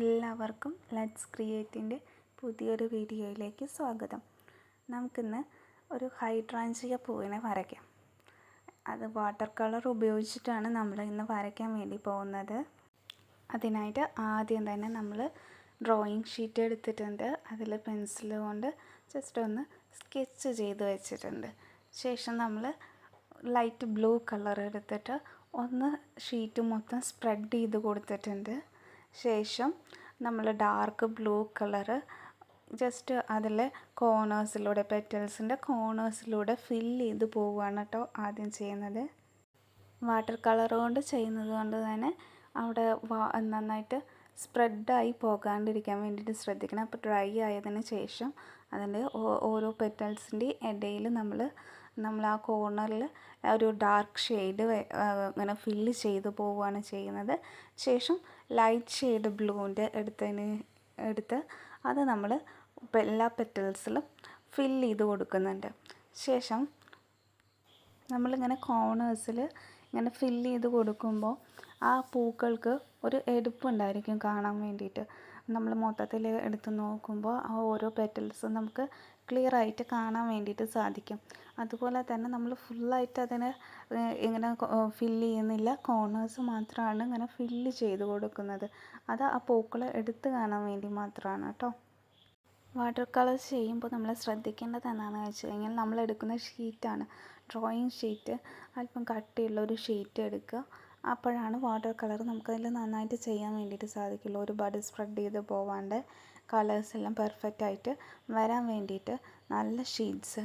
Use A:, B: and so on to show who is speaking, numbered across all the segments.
A: എല്ലാവർക്കും ലെറ്റ്സ് ക്രിയേറ്റിന്റെ പുതിയൊരു വീഡിയോയിലേക്ക് സ്വാഗതം. നമുക്കിന്ന് ഒരു ഹൈഡ്രാഞ്ചിയ പൂവിനെ വരയ്ക്കാം. അത് വാട്ടർ കളർ ഉപയോഗിച്ചിട്ടാണ് നമ്മൾ ഇന്ന് വരയ്ക്കാൻ വേണ്ടി പോകുന്നത്. അതിനായിട്ട് ആദ്യം തന്നെ നമ്മൾ ഡ്രോയിങ് ഷീറ്റ് എടുത്തിട്ടുണ്ട്. അതിൽ പെൻസിൽ കൊണ്ട് ജസ്റ്റ് ഒന്ന് സ്കെച്ച് ചെയ്ത് വെച്ചിട്ടുണ്ട്. ശേഷം നമ്മൾ ലൈറ്റ് ബ്ലൂ കളർ എടുത്തിട്ട് ഒന്ന് ഷീറ്റ് മൊത്തം സ്പ്രെഡ് ചെയ്ത് കൊടുത്തിട്ടുണ്ട്. ശേഷം നമ്മൾ ഡാർക്ക് ബ്ലൂ കളറ് ജസ്റ്റ് അതിൽ കോർണേഴ്സിലൂടെ പെറ്റൽസിന്റെ കോർണേഴ്സിലൂടെ ഫില്ല് ചെയ്ത് പോവുകയാണ് കേട്ടോ ആദ്യം ചെയ്യുന്നത്. വാട്ടർ കളർ കൊണ്ട് ചെയ്യുന്നത് കൊണ്ട് തന്നെ അവിടെ നന്നായിട്ട് സ്പ്രെഡായി പോകാണ്ടിരിക്കാൻ വേണ്ടിയിട്ട് ശ്രദ്ധിക്കണം. അപ്പോൾ ഡ്രൈ ആയതിന് ശേഷം അതിന്റെ ഓരോ പെറ്റൽസിന്റെ ഇടയിൽ നമ്മൾ നമ്മൾ ആ കോർണറിൽ ഒരു ഡാർക്ക് ഷെയ്ഡ് ഇങ്ങനെ ഫില്ല് ചെയ്ത് പോവുകയാണ് ചെയ്യുന്നത്. ശേഷം ലൈറ്റ് ഷെയ്ഡ് ബ്ലൂവിന്റെ എടുത്തതിന് എടുത്ത് അത് നമ്മൾ എല്ലാ പെറ്റൽസിലും ഫില്ല് ചെയ്ത് കൊടുക്കുന്നുണ്ട്. ശേഷം നമ്മളിങ്ങനെ കോർണേഴ്സിൽ ഇങ്ങനെ ഫില്ല് ചെയ്ത് കൊടുക്കുമ്പോൾ ആ പൂക്കൾക്ക് ഒരു എടുപ്പുണ്ടായിരിക്കും കാണാൻ വേണ്ടിയിട്ട്. നമ്മൾ മൊത്തത്തിൽ എടുത്ത് നോക്കുമ്പോൾ ആ ഓരോ പെറ്റൽസും നമുക്ക് ക്ലിയർ ആയിട്ട് കാണാൻ വേണ്ടിയിട്ട് സാധിക്കും. അതുപോലെ തന്നെ നമ്മൾ ഫുള്ളായിട്ട് അതിനെ ഇങ്ങനെ ഫില്ല് ചെയ്യുന്നില്ല. കോർണേഴ്സ് മാത്രമാണ് ഇങ്ങനെ ഫില്ല് ചെയ്ത് കൊടുക്കുന്നത്. അത് ആ പൂക്കൾ എടുത്ത് കാണാൻ വേണ്ടി മാത്രമാണ് കേട്ടോ. വാട്ടർ കളേഴ്സ് ചെയ്യുമ്പോൾ നമ്മൾ ശ്രദ്ധിക്കേണ്ടത് എന്താണെന്ന് വെച്ച് കഴിഞ്ഞാൽ നമ്മൾ എടുക്കുന്ന ഷീറ്റാണ് ഡ്രോയിങ് ഷീറ്റ് അല്പം കട്ടിയുള്ള ഒരു ഷീറ്റ് എടുക്കുക. അപ്പോഴാണ് വാട്ടർ കളർ നമുക്കതിൽ നന്നായിട്ട് ചെയ്യാൻ വേണ്ടിയിട്ട് സാധിക്കുള്ളൂ. ഒരുപാട് സ്പ്രെഡ് ചെയ്ത് പോവാണ്ട്. കളേഴ്സ് എല്ലാം പെർഫെക്റ്റ് ആയിട്ട് വരാൻ വേണ്ടിയിട്ട് നല്ല ഷീറ്റ്സ്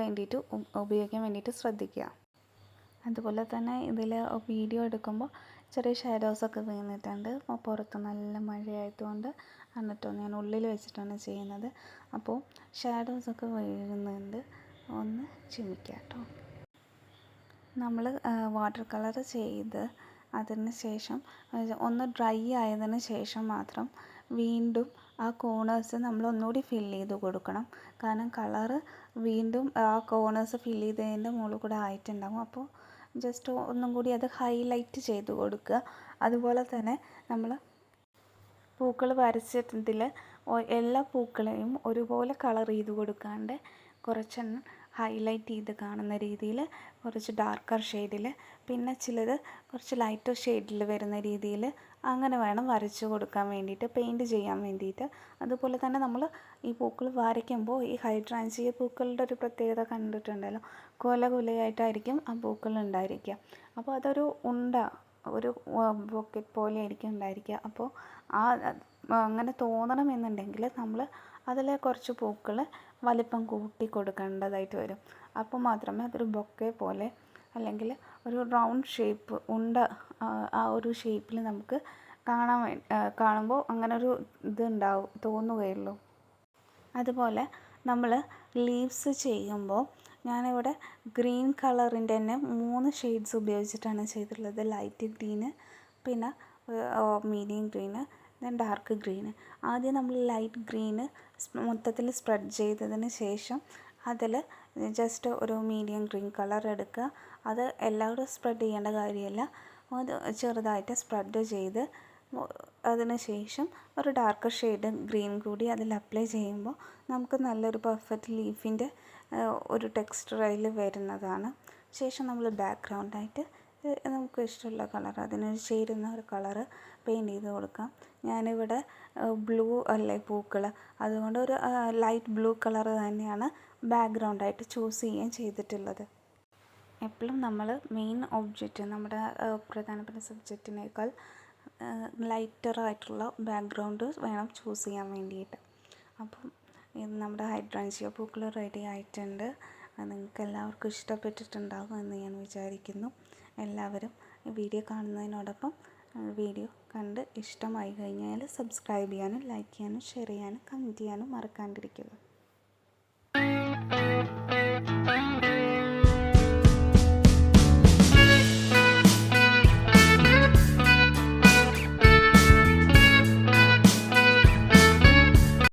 A: വേണ്ടിയിട്ട് ഉപയോഗിക്കാൻ വേണ്ടിയിട്ട് ശ്രദ്ധിക്കുക. അതുപോലെ തന്നെ ഇതിൽ വീഡിയോ എടുക്കുമ്പോൾ ചെറിയ ഷാഡോസൊക്കെ വീണിട്ടുണ്ട്. പുറത്ത് നല്ല മഴയായതുകൊണ്ട് എന്നിട്ടോ ഞാൻ ഉള്ളിൽ വെച്ചിട്ടാണ് ചെയ്യുന്നത്. അപ്പോൾ ഷാഡോസൊക്കെ വീഴുന്നുണ്ട്. ഒന്ന് ക്ഷമിക്കുക കേട്ടോ നമ്മൾ വാട്ടർ കളർ ചെയ്ത് അതിന് ശേഷം ഒന്ന് ഡ്രൈ ആയതിന് ശേഷം മാത്രം വീണ്ടും ആ കോണേഴ്സ് നമ്മൾ ഒന്നുകൂടി ഫിൽ ചെയ്ത് കൊടുക്കണം. കാരണം കളറ് വീണ്ടും ആ കോണേഴ്സ് ഫിൽ ചെയ്തതിന്റെ മുകളിൽ കൂടെ ആയിട്ടുണ്ടാകും അപ്പോൾ ജസ്റ്റ് ഒന്നും കൂടി അത് ഹൈലൈറ്റ് ചെയ്ത് കൊടുക്കുക. അതുപോലെ തന്നെ നമ്മൾ പൂക്കൾ വരച്ചിട്ടതിൽ എല്ലാ പൂക്കളെയും ഒരുപോലെ കളർ ചെയ്ത് കൊടുക്കാണ്ട് കുറച്ചെണ്ണം ഹൈലൈറ്റ് ചെയ്ത് കാണുന്ന രീതിയിൽ കുറച്ച് ഡാർക്കർ ഷെയ്ഡിൽ പിന്നെ ചിലത് കുറച്ച് ലൈറ്റർ ഷെയ്ഡിൽ വരുന്ന രീതിയിൽ അങ്ങനെ വേണം വരച്ചു കൊടുക്കാൻ വേണ്ടിയിട്ട് പെയിന്റ് ചെയ്യാൻ വേണ്ടിയിട്ട്. അതുപോലെ തന്നെ നമ്മൾ ഈ പൂക്കൾ വരയ്ക്കുമ്പോൾ ഈ ഹൈഡ്രാഞ്ചിയ പൂക്കളുടെ ഒരു പ്രത്യേകത കണ്ടിട്ടുണ്ടല്ലോ കൊല കൊലയായിട്ടായിരിക്കും ആ പൂക്കൾ ഉണ്ടായിരിക്കുക. അപ്പോൾ അതൊരു ഉണ്ട ഒരു ബോക്കറ്റ് പോലെ ആയിരിക്കും ഉണ്ടായിരിക്കുക. അപ്പോൾ ആ അങ്ങനെ തോന്നണമെന്നുണ്ടെങ്കിൽ നമ്മൾ അതിലെ കുറച്ച് പൂക്കൾ വലിപ്പം കൂട്ടി കൊടുക്കേണ്ടതായിട്ട് വരും. അപ്പോൾ മാത്രമേ അതൊരു ബൊക്കെ പോലെ അല്ലെങ്കിൽ ഒരു റൗണ്ട് ഷേപ്പ് ഉണ്ട ആ ഒരു ഷേപ്പിൽ നമുക്ക് കാണാൻ കാണുമ്പോൾ അങ്ങനെ ഒരു ഇത് ഉണ്ടാവും തോന്നുകയുള്ളൂ. അതുപോലെ നമ്മൾ ലീവ്സ് ചെയ്യുമ്പോൾ ഞാനിവിടെ ഗ്രീൻ കളറിന്റെ തന്നെ മൂന്ന് ഷെയ്ഡ്സ് ഉപയോഗിച്ചിട്ടാണ് ചെയ്തിട്ടുള്ളത്. ലൈറ്റ് ഗ്രീന് പിന്നെ medium green then dark green ആദ്യം നമ്മൾ ലൈറ്റ് ഗ്രീന് മൊത്തത്തിൽ സ്പ്രെഡ് ചെയ്തതിന് ശേഷം അതിൽ ജസ്റ്റ് ഒരു മീഡിയം ഗ്രീൻ കളർ എടുക്കുക. അത് എല്ലാവരും സ്പ്രെഡ് ചെയ്യേണ്ട കാര്യമല്ല. അത് ചെറുതായിട്ട് സ്പ്രെഡ് ചെയ്ത് അതിന് ശേഷം ഒരു ഡാർക്ക് ഷെയ്ഡ് ഗ്രീൻ കൂടി അതിൽ അപ്ലൈ ചെയ്യുമ്പോൾ നമുക്ക് നല്ലൊരു പെർഫെക്റ്റ് ലീഫിന്റെ ഒരു ടെക്സ്ചർ അതിൽ വരുന്നതാണ്. ശേഷം നമ്മൾ ബാക്ക്ഗ്രൗണ്ടായിട്ട് നമുക്ക് ഇഷ്ടമുള്ള കളർ. അതിന് ചേരുന്ന ഒരു കളർ പെയിന്റ് ചെയ്ത് കൊടുക്കാം. ഞാനിവിടെ ബ്ലൂ അല്ലേ പൂക്കൾ അതുകൊണ്ട് ഒരു ലൈറ്റ് ബ്ലൂ കളർ തന്നെയാണ് ബാക്ക്ഗ്രൗണ്ടായിട്ട് ചൂസ് ചെയ്യാൻ ചെയ്തിട്ടുള്ളത്. എപ്പോഴും നമ്മൾ മെയിൻ ഒബ്ജക്റ്റ് നമ്മുടെ പ്രധാനപ്പെട്ട സബ്ജക്റ്റിനേക്കാൾ ലൈറ്ററായിട്ടുള്ള ബാക്ക്ഗ്രൗണ്ട് വേണം ചൂസ് ചെയ്യാൻ വേണ്ടിയിട്ട്. അപ്പം നമ്മുടെ ഹൈഡ്രാഞ്ചിയ പൂക്കൾ റെഡി ആയിട്ടുണ്ട്. നിങ്ങൾക്ക് എല്ലാവർക്കും ഇഷ്ടപ്പെട്ടിട്ടുണ്ടാകും എന്ന് ഞാൻ വിചാരിക്കുന്നു. എല്ലാവരും വീഡിയോ കാണുന്നതിനോടൊപ്പം വീഡിയോ കണ്ട് ഇഷ്ടമായി കഴിഞ്ഞാൽ സബ്സ്ക്രൈബ് ചെയ്യാനും ലൈക്ക് ചെയ്യാനും ഷെയർ ചെയ്യാനും കമന്റ് ചെയ്യാനും മറക്കാണ്ടിരിക്കുക.